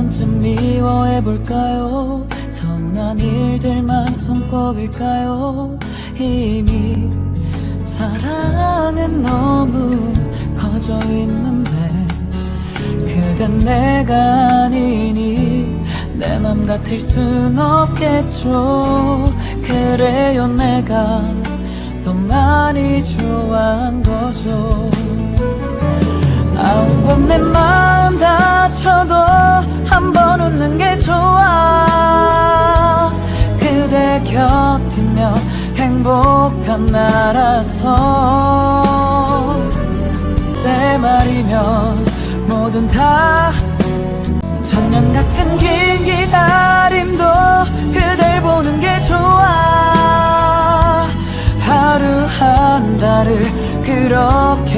번쯤 미워해볼까요? 서운한 일들만 손꼽을까요? 이미 사랑은 너무 커져 있는데 그댄 내가 아니니 내 맘 같을 순 없겠죠. 그래요 내가 더 많이 좋아한 거죠. 아홉 번내 마음 다쳐도 한번 웃는 게 좋아. 그대 곁이면 행복한 나라서. 내 말이면 뭐든 다. 천년 같은 긴 기다림도 그댈 보는 게 좋아. 하루 한 달을 그렇게